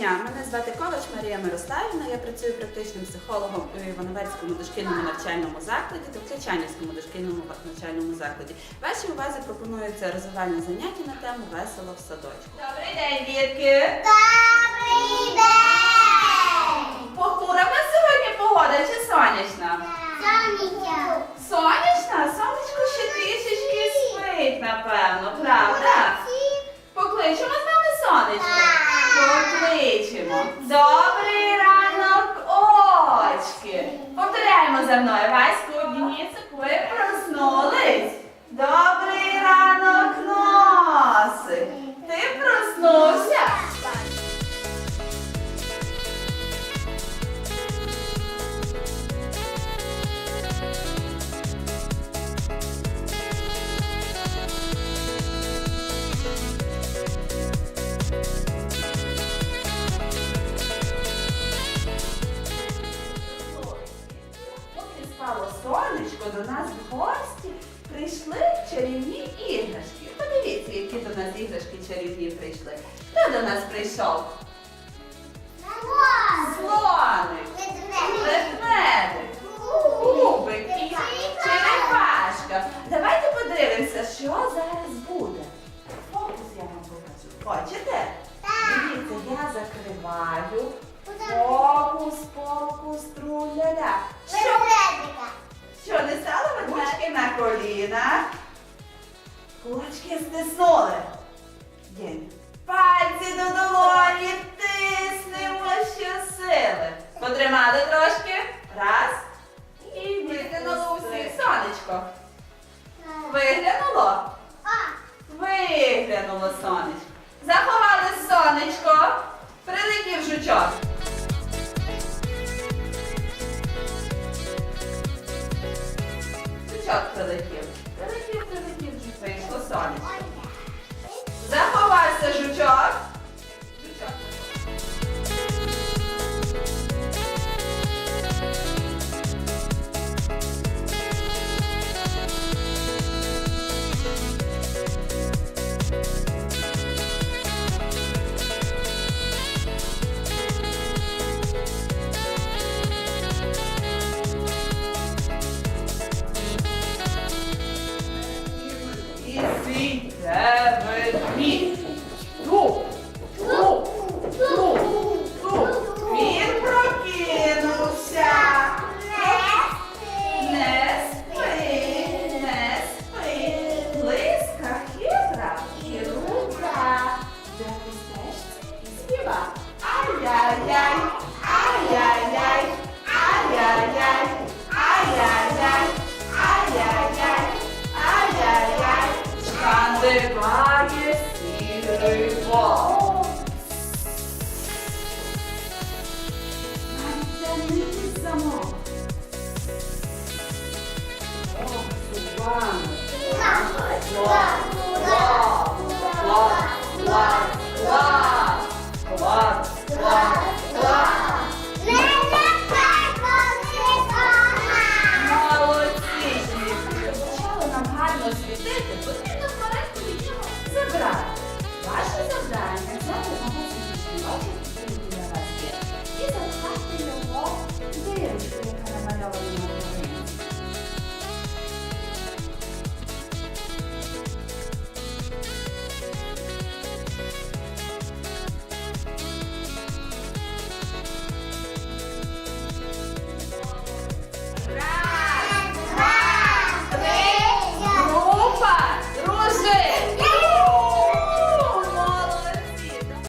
дня, мене звати Ковач Марія Мирославівна. Я працюю практичним психологом у Івановецькому дошкільному навчальному закладі та в Клячанівському дошкільному навчальному закладі. Вашій увазі пропонується розвивальне заняття на тему весело в садочку. Добрий день, дітки! Добрий день! Похмура в нас сьогодні погода чи сонячна? Сонечка! Сонячна? Сонечко ще трішечки спить, напевно, правда? Добрий ранок, очки. Повторяємо за мною. Сонечко, до нас в гості прийшли чарівні іграшки. Подивіться, які до нас іграшки чарівні прийшли. Хто до нас прийшов? Слоник, ведмедик, кубик черепашка. Давайте подивимося, що зараз буде. Фокус я вам покажу. Хочете? Дивіться, я закриваю. Фокус, фокус, труляля. Що, колінах? Кулачки стиснули. Пальці до долоні тиснемо щосили. Потримали трошки. Раз. І виглянуло усі сонечко. Виглянуло? Виглянуло сонечко. Чат прилетів. Прилетів, прилетів, вже прийшло сонечко. Він туп, туп, туп, туп. Він прокинувся. Не спи, не спи. Лиска хитра і рука. Записеш і співа. Ай-яй-яй, ай-яй-яй, ай-яй-яй, ай-яй-яй, ай-яй-яй, ай-яй-яй. Шкандибай. 黑豹那么？哇